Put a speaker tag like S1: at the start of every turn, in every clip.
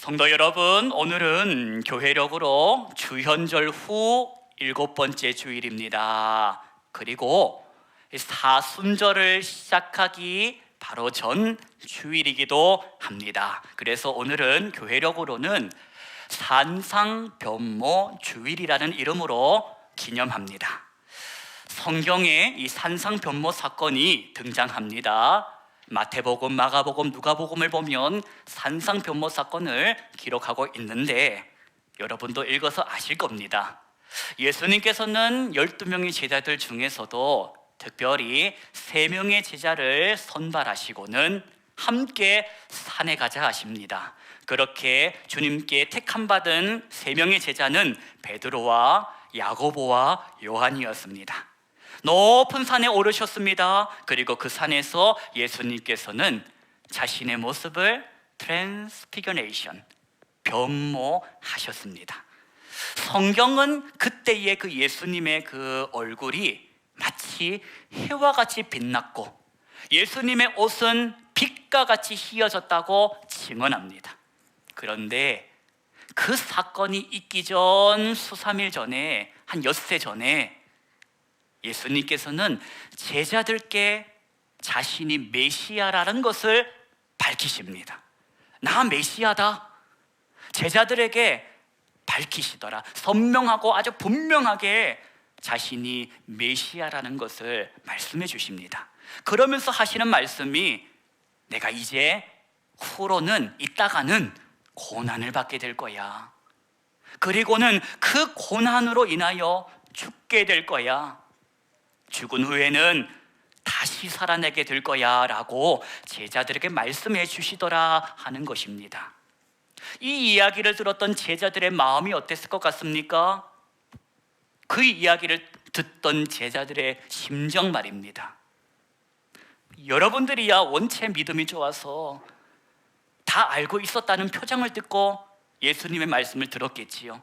S1: 성도 여러분, 오늘은 교회력으로 주현절 후 일곱 번째 주일입니다. 그리고 사순절을 시작하기 바로 전 주일이기도 합니다. 그래서 오늘은 교회력으로는 산상변모 주일이라는 이름으로 기념합니다. 성경에 이 산상변모 사건이 등장합니다. 마태복음, 마가복음, 누가복음을 보면 산상 변모 사건을 기록하고 있는데 여러분도 읽어서 아실 겁니다. 예수님께서는 12명의 제자들 중에서도 특별히 3명의 제자를 선발하시고는 함께 산에 가자 하십니다. 그렇게 주님께 택함 받은 3명의 제자는 베드로와 야고보와 요한이었습니다. 높은 산에 오르셨습니다. 그리고 그 산에서 예수님께서는 자신의 모습을 트랜스피겨네이션 변모하셨습니다. 성경은 그때의 그 예수님의 그 얼굴이 마치 해와 같이 빛났고 예수님의 옷은 빛과 같이 희어졌다고 증언합니다. 그런데 그 사건이 있기 전 수삼일 전에 한 엿새 전에 예수님께서는 제자들께 자신이 메시아라는 것을 밝히십니다. 나 메시아다. 제자들에게 밝히시더라. 선명하고 아주 분명하게 자신이 메시아라는 것을 말씀해 주십니다. 그러면서 하시는 말씀이 내가 이제 후로는 있다가는 고난을 받게 될 거야. 그리고는 그 고난으로 인하여 죽게 될 거야. 죽은 후에는 다시 살아내게 될 거야 라고 제자들에게 말씀해 주시더라 하는 것입니다. 이 이야기를 들었던 제자들의 마음이 어땠을 것 같습니까? 그 이야기를 듣던 제자들의 심정 말입니다. 여러분들이야 원체 믿음이 좋아서 다 알고 있었다는 표정을 듣고 예수님의 말씀을 들었겠지요.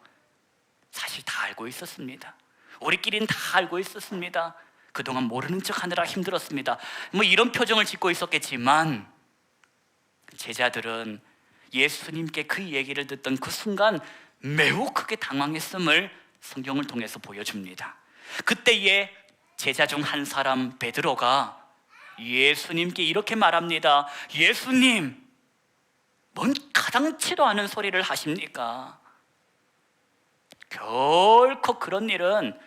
S1: 사실 다 알고 있었습니다. 우리끼리는 다 알고 있었습니다. 그동안 모르는 척 하느라 힘들었습니다. 뭐 이런 표정을 짓고 있었겠지만 제자들은 예수님께 그 얘기를 듣던 그 순간 매우 크게 당황했음을 성경을 통해서 보여줍니다. 그때에 제자 중 한 사람 베드로가 예수님께 이렇게 말합니다. 예수님, 뭔 가당치도 않은 소리를 하십니까? 결코 그런 일은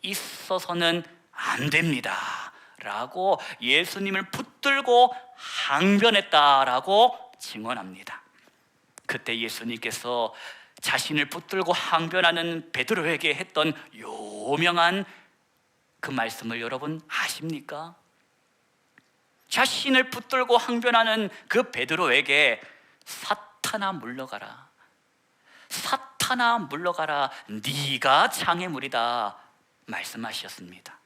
S1: 있어서는 안 됩니다. 라고 예수님을 붙들고 항변했다라고 증언합니다. 그때 예수님께서 자신을 붙들고 항변하는 베드로에게 했던 요명한 그 말씀을 여러분 아십니까? 자신을 붙들고 항변하는 그 베드로에게 사탄아 물러가라. 사탄아 물러가라. 네가 장애물이다 말씀하셨습니다.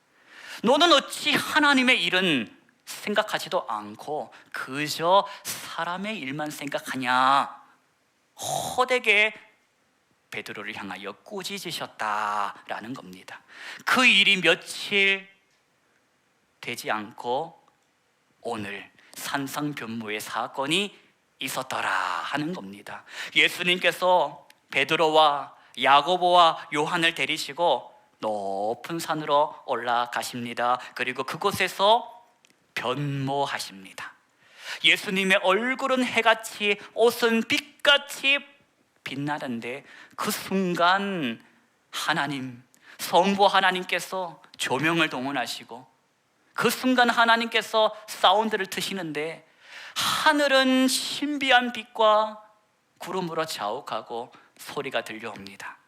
S1: 너는 어찌 하나님의 일은 생각하지도 않고 그저 사람의 일만 생각하냐? 허되게 베드로를 향하여 꾸짖으셨다라는 겁니다. 그 일이 며칠 되지 않고 오늘 산상변모의 사건이 있었더라 하는 겁니다. 예수님께서 베드로와 야고보와 요한을 데리시고 높은 산으로 올라가십니다. 그리고 그곳에서 변모하십니다. 예수님의 얼굴은 해같이 옷은 빛같이 빛나는데 그 순간 하나님 성부 하나님께서 조명을 동원하시고 그 순간 하나님께서 사운드를 트시는데 하늘은 신비한 빛과 구름으로 자욱하고 소리가 들려옵니다.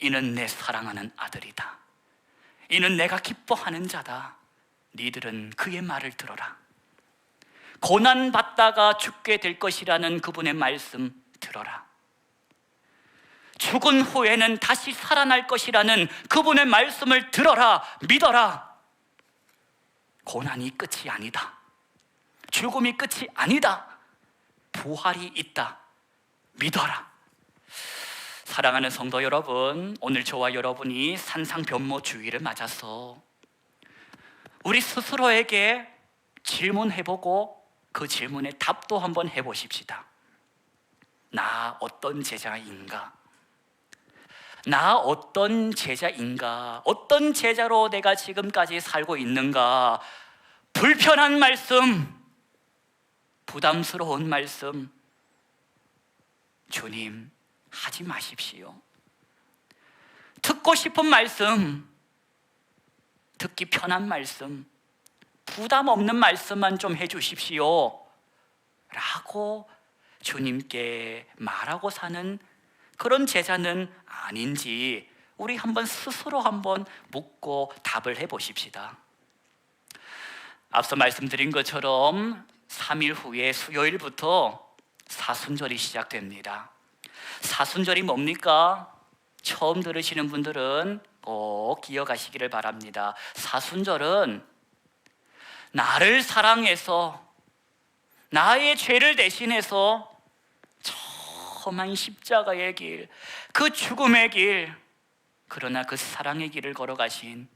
S1: 이는 내 사랑하는 아들이다. 이는 내가 기뻐하는 자다. 니들은 그의 말을 들어라. 고난 받다가 죽게 될 것이라는 그분의 말씀 들어라. 죽은 후에는 다시 살아날 것이라는 그분의 말씀을 들어라. 믿어라. 고난이 끝이 아니다. 죽음이 끝이 아니다. 부활이 있다. 믿어라. 사랑하는 성도 여러분, 오늘 저와 여러분이 산상변모 주의를 맞아서 우리 스스로에게 질문해보고 그 질문에 답도 한번 해보십시다. 나 어떤 제자인가? 나 어떤 제자인가? 어떤 제자로 내가 지금까지 살고 있는가? 불편한 말씀, 부담스러운 말씀, 주님, 하지 마십시오. 듣고 싶은 말씀, 듣기 편한 말씀, 부담 없는 말씀만 좀 해주십시오. 라고 주님께 말하고 사는 그런 제자는 아닌지 우리 한번 스스로 한번 묻고 답을 해 보십시다. 앞서 말씀드린 것처럼 3일 후에 수요일부터 사순절이 시작됩니다. 사순절이 뭡니까? 처음 들으시는 분들은 꼭 기억하시기를 바랍니다. 사순절은 나를 사랑해서 나의 죄를 대신해서 험한 십자가의 길, 그 죽음의 길, 그러나 그 사랑의 길을 걸어가신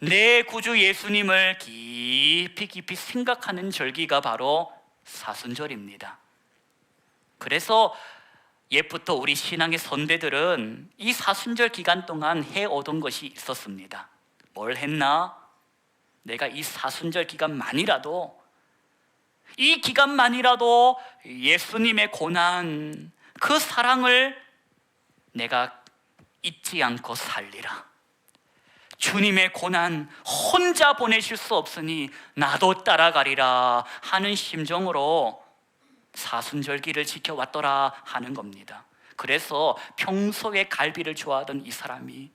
S1: 내 구주 예수님을 깊이 깊이 생각하는 절기가 바로 사순절입니다. 그래서 옛부터 우리 신앙의 선배들은 이 사순절 기간 동안 해 오던 것이 있었습니다. 뭘 했나? 내가 이 사순절 기간만이라도 이 기간만이라도 예수님의 고난, 그 사랑을 내가 잊지 않고 살리라. 주님의 고난 혼자 보내실 수 없으니 나도 따라가리라 하는 심정으로 사순절기를 지켜왔더라 하는 겁니다. 그래서 평소에 갈비를 좋아하던 이 사람이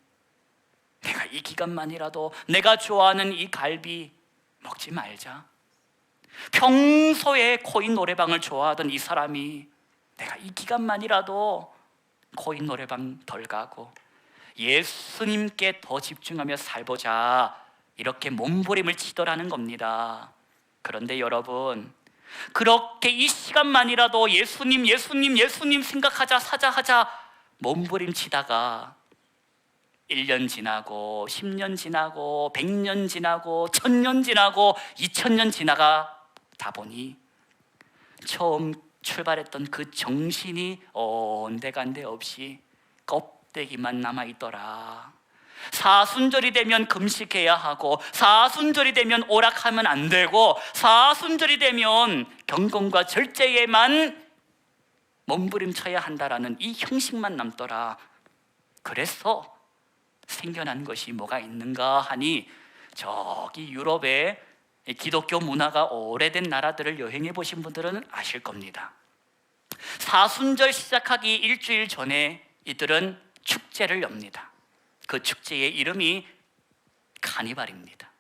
S1: 내가 이 기간만이라도 내가 좋아하는 이 갈비 먹지 말자. 평소에 코인 노래방을 좋아하던 이 사람이 내가 이 기간만이라도 코인 노래방 덜 가고 예수님께 더 집중하며 살보자 이렇게 몸부림을 치더라는 겁니다. 그런데 여러분 그렇게 이 시간만이라도 예수님 예수님 예수님 생각하자 사자 하자 몸부림 치다가 1년 지나고 10년 지나고 100년 지나고 1000년 지나고 2000년 지나가 다 보니 처음 출발했던 그 정신이 온데간데 없이 껍데기만 남아 있더라. 사순절이 되면 금식해야 하고 사순절이 되면 오락하면 안 되고 사순절이 되면 경건과 절제에만 몸부림쳐야 한다라는 이 형식만 남더라. 그래서 생겨난 것이 뭐가 있는가 하니 저기 유럽에 기독교 문화가 오래된 나라들을 여행해 보신 분들은 아실 겁니다. 사순절 시작하기 일주일 전에 이들은 축제를 엽니다. 그 축제의 이름이 카니발입니다.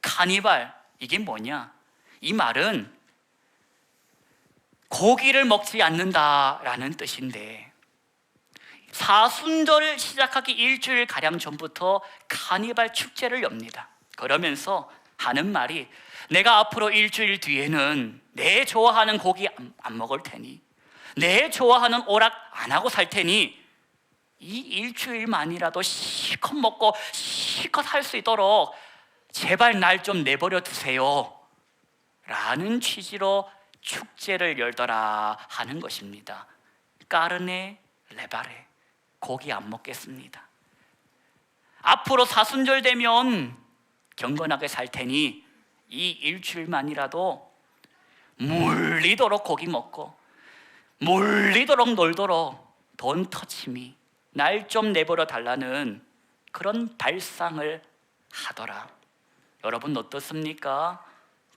S1: 카니발 이게 뭐냐? 이 말은 고기를 먹지 않는다라는 뜻인데 사순절을 시작하기 일주일 가량 전부터 카니발 축제를 엽니다. 그러면서 하는 말이 내가 앞으로 일주일 뒤에는 내 좋아하는 고기 안, 안 먹을 테니 내 좋아하는 오락 안 하고 살 테니 이 일주일만이라도 실컷 먹고 실컷 할 수 있도록 제발 날 좀 내버려 두세요. 라는 취지로 축제를 열더라 하는 것입니다. 까르네 레바레 고기 안 먹겠습니다. 앞으로 사순절 되면 경건하게 살 테니 이 일주일만이라도 물리도록 고기 먹고 물리도록 놀도록 돈 터치미 날 좀 내버려 달라는 그런 발상을 하더라. 여러분 어떻습니까?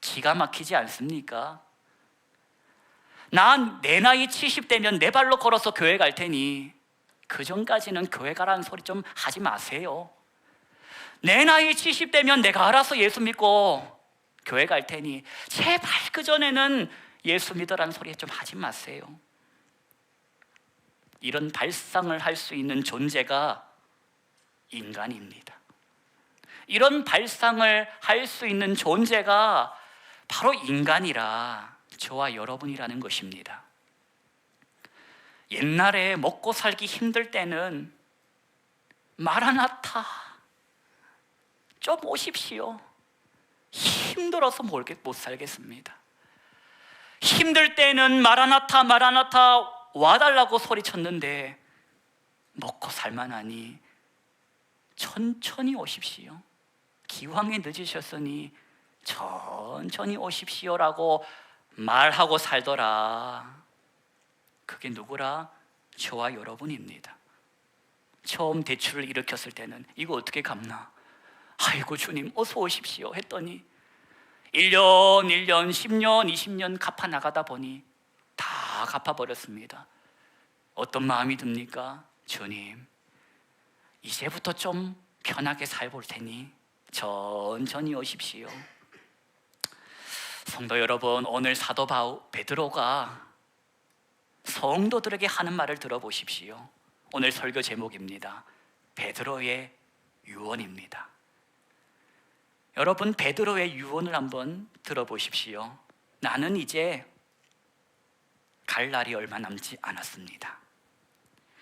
S1: 기가 막히지 않습니까? 난 내 나이 70대면 내 발로 걸어서 교회 갈 테니 그 전까지는 교회 가라는 소리 좀 하지 마세요. 내 나이 70대면 내가 알아서 예수 믿고 교회 갈 테니 제발 그 전에는 예수 믿으라는 소리 좀 하지 마세요. 이런 발상을 할 수 있는 존재가 인간입니다. 이런 발상을 할 수 있는 존재가 바로 인간이라 저와 여러분이라는 것입니다. 옛날에 먹고 살기 힘들 때는 마라나타 좀 오십시오. 힘들어서 못 살겠습니다. 힘들 때는 마라나타 마라나타 와달라고 소리쳤는데 먹고 살만하니 천천히 오십시오. 기왕에 늦으셨으니 천천히 오십시오라고 말하고 살더라. 그게 누구라? 저와 여러분입니다. 처음 대출을 일으켰을 때는 이거 어떻게 갚나? 아이고 주님 어서 오십시오 했더니 1년, 1년, 10년, 20년 갚아 나가다 보니 다 갚아버렸습니다. 어떤 마음이 듭니까? 주님, 이제부터 좀 편하게 살볼 테니 천천히 오십시오. 성도 여러분, 오늘 사도 바울 베드로가 성도들에게 하는 말을 들어보십시오. 오늘 설교 제목입니다. 베드로의 유언입니다. 여러분 베드로의 유언을 한번 들어보십시오. 나는 이제 갈 날이 얼마 남지 않았습니다.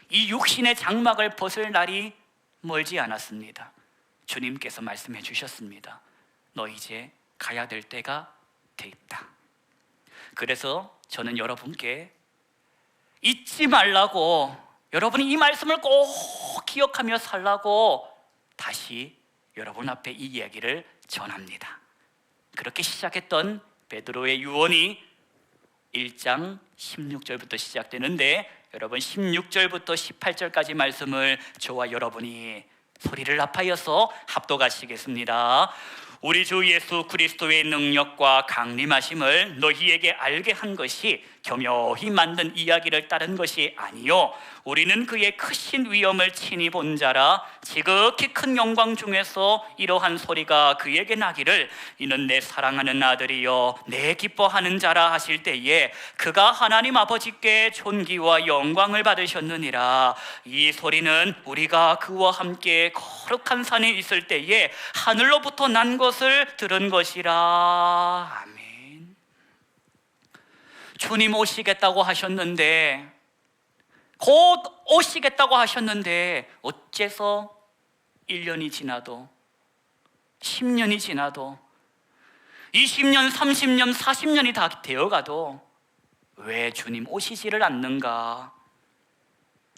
S1: 이 육신의 장막을 벗을 날이 멀지 않았습니다. 주님께서 말씀해 주셨습니다. 너 이제 가야 될 때가 돼 있다. 그래서 저는 여러분께 잊지 말라고 여러분이 이 말씀을 꼭 기억하며 살라고 다시 여러분 앞에 이 이야기를 전합니다. 그렇게 시작했던 베드로의 유언이 1장 16절부터 시작되는데 여러분 16절부터 18절까지 말씀을 저와 여러분이 소리를 합하여서 합독하시겠습니다. 우리 주 예수 그리스도의 능력과 강림하심을 너희에게 알게 한 것이 교묘히 만든 이야기를 따른 것이 아니요. 우리는 그의 크신 위엄을 친히 본 자라 지극히 큰 영광 중에서 이러한 소리가 그에게 나기를 이는 내 사랑하는 아들이요 내 기뻐하는 자라 하실 때에 그가 하나님 아버지께 존귀와 영광을 받으셨느니라. 이 소리는 우리가 그와 함께 거룩한 산에 있을 때에 하늘로부터 난 것을 들은 것이라 주님 오시겠다고 하셨는데 곧 오시겠다고 하셨는데 어째서 1년이 지나도 10년이 지나도 20년, 30년, 40년이 다 되어가도 왜 주님 오시지를 않는가?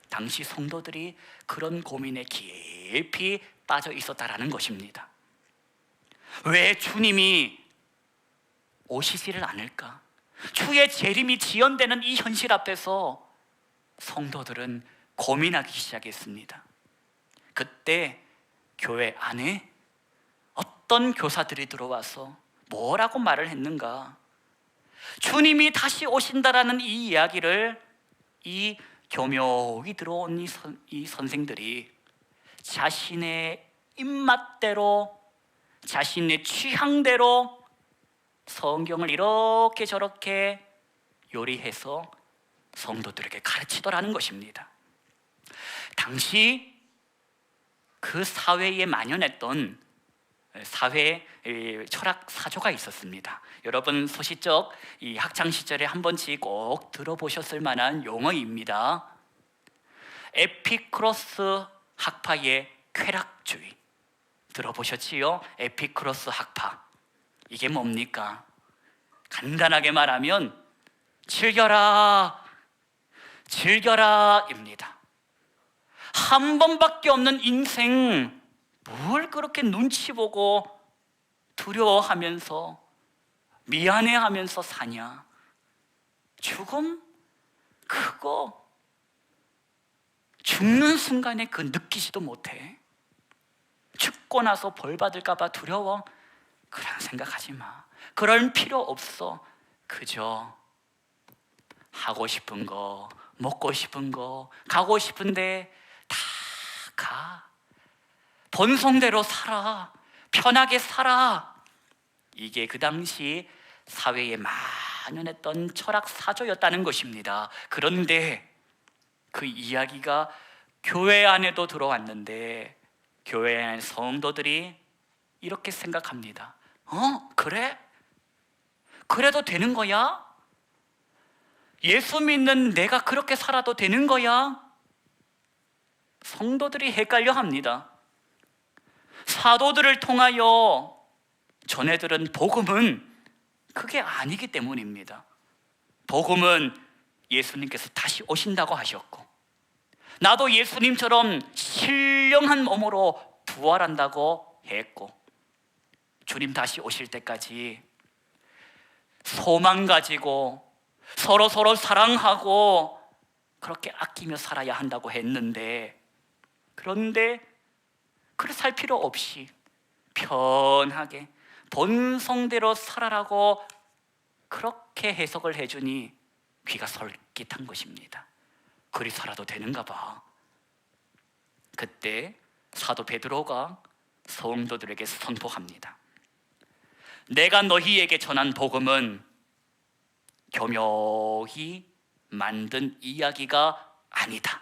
S1: 당시 성도들이 그런 고민에 깊이 빠져 있었다라는 것입니다. 왜 주님이 오시지를 않을까? 주의 재림이 지연되는 이 현실 앞에서 성도들은 고민하기 시작했습니다. 그때 교회 안에 어떤 교사들이 들어와서 뭐라고 말을 했는가? 주님이 다시 오신다라는 이 이야기를 이 교묘히 들어온 이, 선, 이 선생들이 자신의 입맛대로 자신의 취향대로 성경을 이렇게 저렇게 요리해서 성도들에게 가르치더라는 것입니다. 당시 그 사회에 만연했던 사회 철학 사조가 있었습니다. 여러분 소시적 이 학창 시절에 한 번씩 꼭 들어보셨을 만한 용어입니다. 에피크로스 학파의 쾌락주의 들어보셨지요? 에피크로스 학파 이게 뭡니까? 간단하게 말하면 즐겨라, 즐겨라입니다. 한 번밖에 없는 인생, 뭘 그렇게 눈치 보고 두려워하면서 미안해하면서 사냐? 죽음? 그거 죽는 순간에 그 느끼지도 못해. 죽고 나서 벌 받을까봐 두려워. 그런 생각하지 마. 그럴 필요 없어. 그저 하고 싶은 거, 먹고 싶은 거, 가고 싶은데 다 가. 본성대로 살아. 편하게 살아. 이게 그 당시 사회에 만연했던 철학 사조였다는 것입니다. 그런데 그 이야기가 교회 안에도 들어왔는데 교회 안 성도들이 이렇게 생각합니다. 어? 그래? 그래도 되는 거야? 예수 믿는 내가 그렇게 살아도 되는 거야? 성도들이 헷갈려 합니다. 사도들을 통하여 전해들은 복음은 그게 아니기 때문입니다. 복음은 예수님께서 다시 오신다고 하셨고 나도 예수님처럼 신령한 몸으로 부활한다고 했고 주님 다시 오실 때까지 소망 가지고 서로 서로 사랑하고 그렇게 아끼며 살아야 한다고 했는데 그런데 그렇게 살 필요 없이 편하게 본성대로 살아라고 그렇게 해석을 해주니 귀가 솔깃한 것입니다. 그리 살아도 되는가 봐. 그때 사도 베드로가 성도들에게 선포합니다. 내가 너희에게 전한 복음은 교묘히 만든 이야기가 아니다.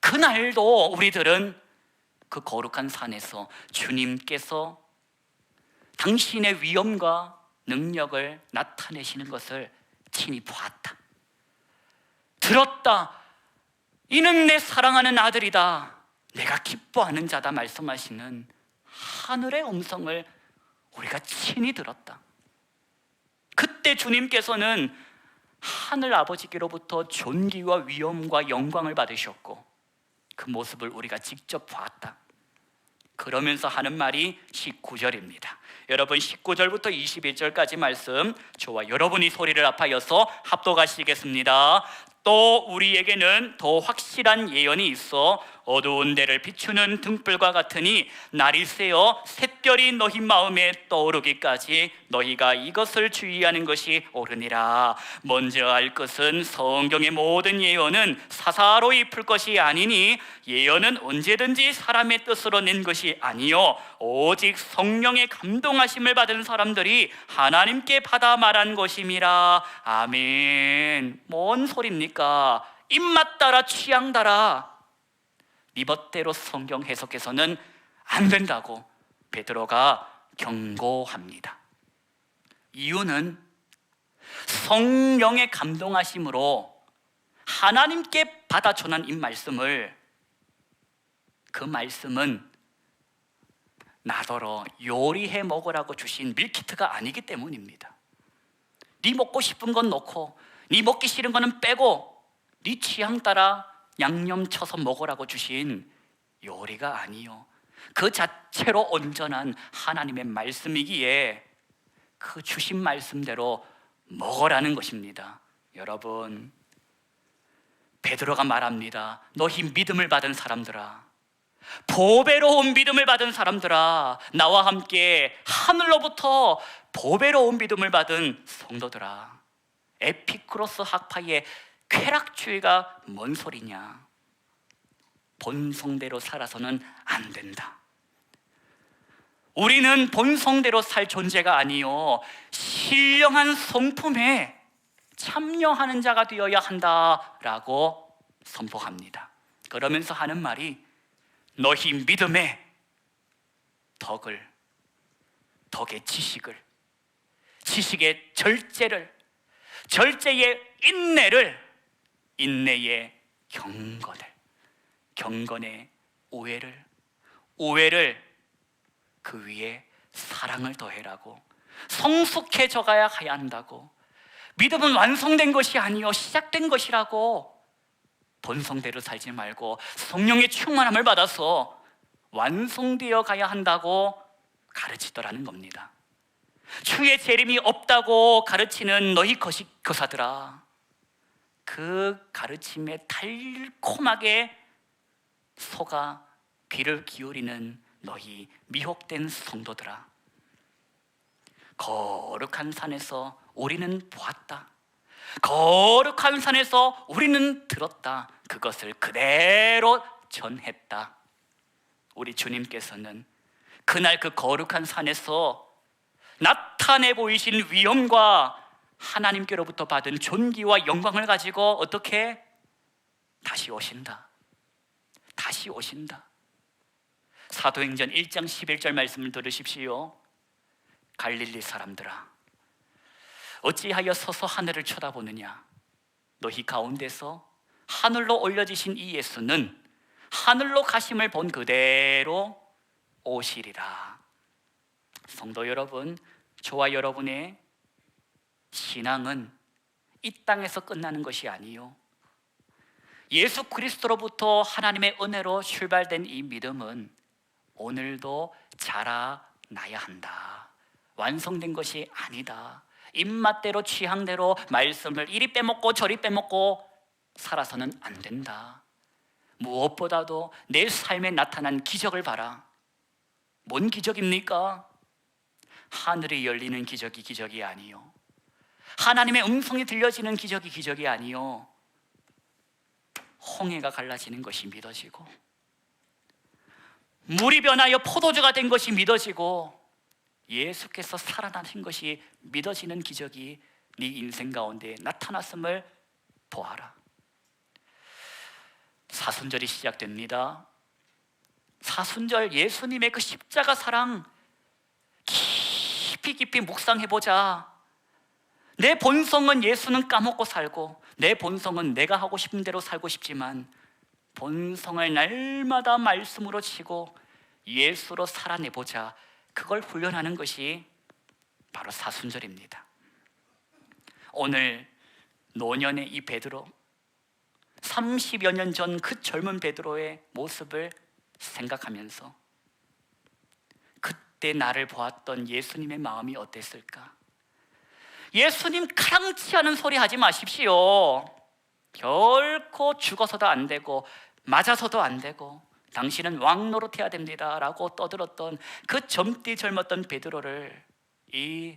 S1: 그날도 우리들은 그 거룩한 산에서 주님께서 당신의 위엄과 능력을 나타내시는 것을 친히 보았다. 들었다. 이는 내 사랑하는 아들이다. 내가 기뻐하는 자다 말씀하시는 하늘의 음성을 우리가 친히 들었다. 그때 주님께서는 하늘 아버지께로부터 존귀와 위엄과 영광을 받으셨고 그 모습을 우리가 직접 봤다. 그러면서 하는 말이 19절입니다. 여러분 19절부터 21절까지 말씀 저와 여러분이 소리를 합하여서 합독하시겠습니다. 또 우리에게는 더 확실한 예언이 있어 어두운 데를 비추는 등불과 같으니 날이 새어 샛별이 너희 마음에 떠오르기까지 너희가 이것을 주의하는 것이 옳으니라. 먼저 알 것은 성경의 모든 예언은 사사로이 풀 것이 아니니 예언은 언제든지 사람의 뜻으로 낸 것이 아니요. 오직 성령의 감동하심을 받은 사람들이 하나님께 받아 말한 것임이라. 아멘. 뭔 소리입니까? 입맛 따라 취향 따라 네 멋대로 성경 해석해서는 안 된다고 베드로가 경고합니다. 이유는 성령의 감동하심으로 하나님께 받아 전한 이 말씀을 그 말씀은 나더러 요리해 먹으라고 주신 밀키트가 아니기 때문입니다. 네 먹고 싶은 건 넣고 네 먹기 싫은 거는 빼고 네 취향 따라 양념 쳐서 먹으라고 주신 요리가 아니요. 그 자체로 온전한 하나님의 말씀이기에 그 주신 말씀대로 먹으라는 것입니다. 여러분, 베드로가 말합니다. 너희 믿음을 받은 사람들아. 보배로운 믿음을 받은 사람들아. 나와 함께 하늘로부터 보배로운 믿음을 받은 성도들아. 에피크로스 학파의 쾌락주의가 뭔 소리냐? 본성대로 살아서는 안 된다. 우리는 본성대로 살 존재가 아니요 신령한 성품에 참여하는 자가 되어야 한다라고 선포합니다. 그러면서 하는 말이 너희 믿음의 덕을 덕의 지식을 지식의 절제를 절제의 인내를 인내의 경건을 경건의 오해를 오해를 그 위에 사랑을 더해라고 성숙해져 가야 해야 한다고 믿음은 완성된 것이 아니요 시작된 것이라고 본성대로 살지 말고 성령의 충만함을 받아서 완성되어 가야 한다고 가르치더라는 겁니다. 주의 재림이 없다고 가르치는 너희 거시 교사들아 그 가르침에 달콤하게 속아 귀를 기울이는 너희 미혹된 성도들아 거룩한 산에서 우리는 보았다. 거룩한 산에서 우리는 들었다. 그것을 그대로 전했다. 우리 주님께서는 그날 그 거룩한 산에서 나타내 보이신 위엄과 하나님께로부터 받은 존귀와 영광을 가지고 어떻게 다시 오신다. 다시 오신다. 사도행전 1장 11절 말씀을 들으십시오. 갈릴리 사람들아 어찌하여 서서 하늘을 쳐다보느냐 너희 가운데서 하늘로 올려지신 이 예수는 하늘로 가심을 본 그대로 오시리라. 성도 여러분, 저와 여러분의 신앙은 이 땅에서 끝나는 것이 아니요. 예수 그리스도로부터 하나님의 은혜로 출발된 이 믿음은 오늘도 자라나야 한다. 완성된 것이 아니다. 입맛대로 취향대로 말씀을 이리 빼먹고 저리 빼먹고 살아서는 안 된다. 무엇보다도 내 삶에 나타난 기적을 봐라. 뭔 기적입니까? 하늘이 열리는 기적이 기적이 아니요. 하나님의 음성이 들려지는 기적이 기적이 아니요. 홍해가 갈라지는 것이 믿어지고 물이 변하여 포도주가 된 것이 믿어지고 예수께서 살아나신 것이 믿어지는 기적이 네 인생 가운데 나타났음을 보아라. 사순절이 시작됩니다. 사순절 예수님의 그 십자가 사랑 깊이 깊이 묵상해 보자. 내 본성은 예수는 까먹고 살고 내 본성은 내가 하고 싶은 대로 살고 싶지만 본성을 날마다 말씀으로 치고 예수로 살아내 보자. 그걸 훈련하는 것이 바로 사순절입니다. 오늘 노년의 이 베드로 30여 년 전 그 젊은 베드로의 모습을 생각하면서 그때 나를 보았던 예수님의 마음이 어땠을까? 예수님 가랑치 않은 소리 하지 마십시오. 결코 죽어서도 안 되고 맞아서도 안 되고 당신은 왕 노릇해야 됩니다 라고 떠들었던 그 젊디 젊었던 베드로를 이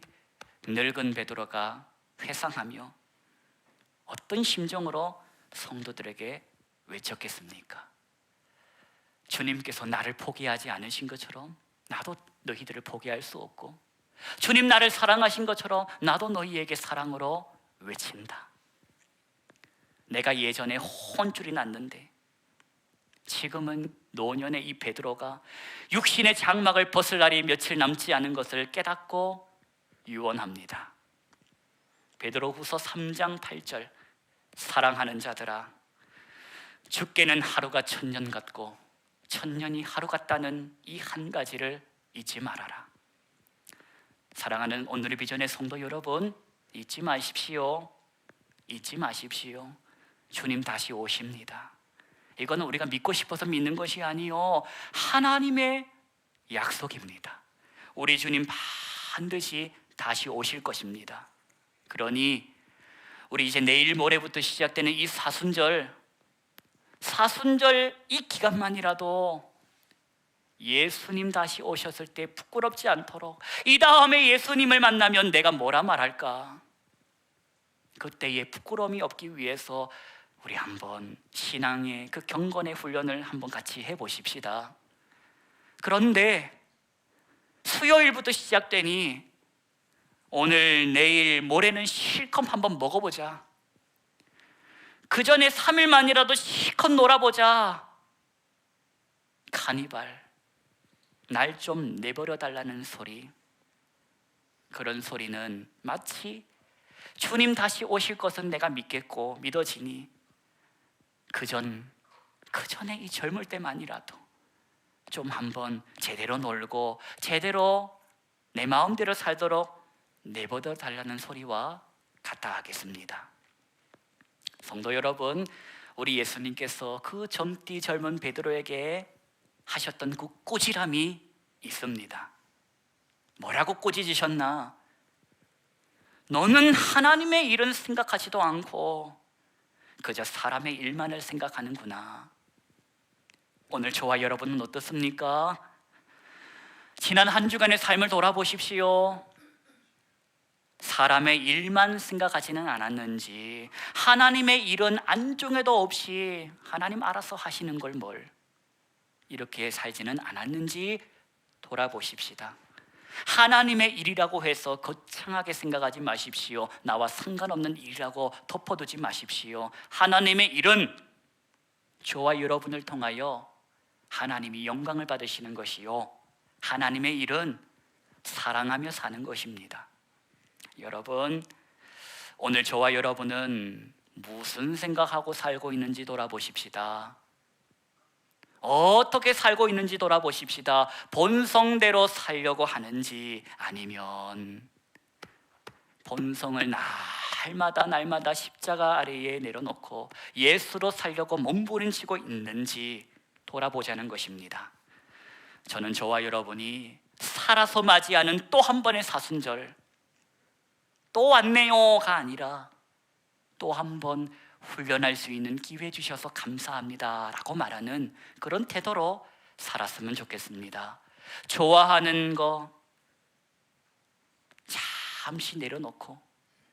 S1: 늙은 베드로가 회상하며 어떤 심정으로 성도들에게 외쳤겠습니까? 주님께서 나를 포기하지 않으신 것처럼 나도 너희들을 포기할 수 없고 주님 나를 사랑하신 것처럼 나도 너희에게 사랑으로 외친다. 내가 예전에 혼줄이 났는데 지금은 노년의 이 베드로가 육신의 장막을 벗을 날이 며칠 남지 않은 것을 깨닫고 유언합니다. 베드로 후서 3장 8절 사랑하는 자들아 죽게는 하루가 천년 같고 천년이 하루 같다는 이 한 가지를 잊지 말아라. 사랑하는 오늘의 비전의 성도 여러분 잊지 마십시오. 잊지 마십시오. 주님 다시 오십니다. 이거는 우리가 믿고 싶어서 믿는 것이 아니요 하나님의 약속입니다. 우리 주님 반드시 다시 오실 것입니다. 그러니 우리 이제 내일 모레부터 시작되는 이 사순절 사순절 이 기간만이라도 예수님 다시 오셨을 때 부끄럽지 않도록 이 다음에 예수님을 만나면 내가 뭐라 말할까? 그때의 부끄러움이 없기 위해서 우리 한번 신앙의 그 경건의 훈련을 한번 같이 해 보십시다. 그런데 수요일부터 시작되니 오늘, 내일, 모레는 실컷 한번 먹어보자. 그 전에 3일만이라도 실컷 놀아보자. 카니발, 날 좀 내버려 달라는 소리. 그런 소리는 마치 주님 다시 오실 것은 내가 믿겠고 믿어지니 그 전, 그 전에 이 젊을 때만이라도 좀 한번 제대로 놀고 제대로 내 마음대로 살도록 내버려 달라는 소리와 같다 하겠습니다. 성도 여러분, 우리 예수님께서 그 젊디 젊은 베드로에게 하셨던 그 꼬지람이 있습니다. 뭐라고 꼬지지셨나? 너는 하나님의 일은 생각하지도 않고 그저 사람의 일만을 생각하는구나. 오늘 저와 여러분은 어떻습니까? 지난 한 주간의 삶을 돌아보십시오. 사람의 일만 생각하지는 않았는지, 하나님의 일은 안중에도 없이 하나님 알아서 하시는 걸 뭘 이렇게 살지는 않았는지 돌아보십시다. 하나님의 일이라고 해서 거창하게 생각하지 마십시오. 나와 상관없는 일이라고 덮어두지 마십시오. 하나님의 일은 저와 여러분을 통하여 하나님이 영광을 받으시는 것이요. 하나님의 일은 사랑하며 사는 것입니다. 여러분, 오늘 저와 여러분은 무슨 생각하고 살고 있는지 돌아보십시다. 어떻게 살고 있는지 돌아보십시다. 본성대로 살려고 하는지 아니면 본성을 날마다 날마다 십자가 아래에 내려놓고 예수로 살려고 몸부림치고 있는지 돌아보자는 것입니다. 저는 저와 여러분이 살아서 맞이하는 또 한 번의 사순절 또 왔네요가 아니라 또 한 번 훈련할 수 있는 기회 주셔서 감사합니다 라고 말하는 그런 태도로 살았으면 좋겠습니다. 좋아하는 거 잠시 내려놓고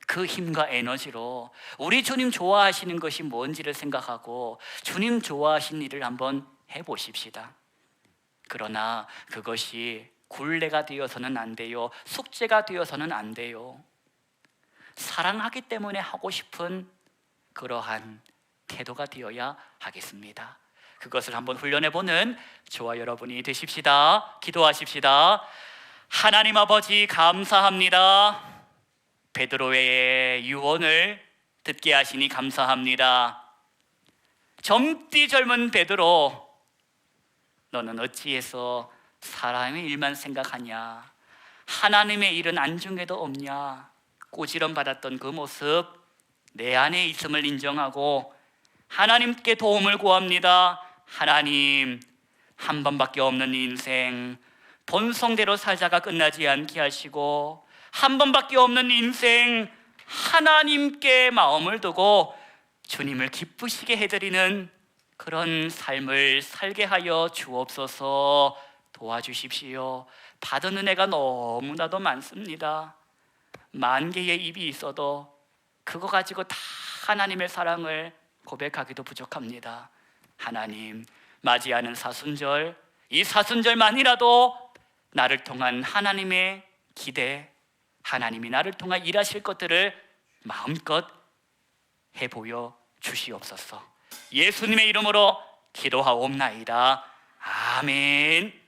S1: 그 힘과 에너지로 우리 주님 좋아하시는 것이 뭔지를 생각하고 주님 좋아하신 일을 한번 해보십시다. 그러나 그것이 굴레가 되어서는 안 돼요. 숙제가 되어서는 안 돼요. 사랑하기 때문에 하고 싶은 그러한 태도가 되어야 하겠습니다. 그것을 한번 훈련해 보는 저와 여러분이 되십시다. 기도하십시다. 하나님 아버지 감사합니다. 베드로의 유언을 듣게 하시니 감사합니다. 젊디 젊은 베드로 너는 어찌해서 사람의 일만 생각하냐? 하나님의 일은 안중에도 없냐? 꼬지름 받았던 그 모습 내 안에 있음을 인정하고 하나님께 도움을 구합니다. 하나님 한 번밖에 없는 인생 본성대로 살자가 끝나지 않게 하시고 한 번밖에 없는 인생 하나님께 마음을 두고 주님을 기쁘시게 해드리는 그런 삶을 살게 하여 주옵소서 도와주십시오. 받은 은혜가 너무나도 많습니다. 만 개의 입이 있어도 그거 가지고 다 하나님의 사랑을 고백하기도 부족합니다. 하나님, 맞이하는 사순절, 이 사순절만이라도 나를 통한 하나님의 기대, 하나님이 나를 통한 일하실 것들을 마음껏 해보여 주시옵소서. 예수님의 이름으로 기도하옵나이다. 아멘.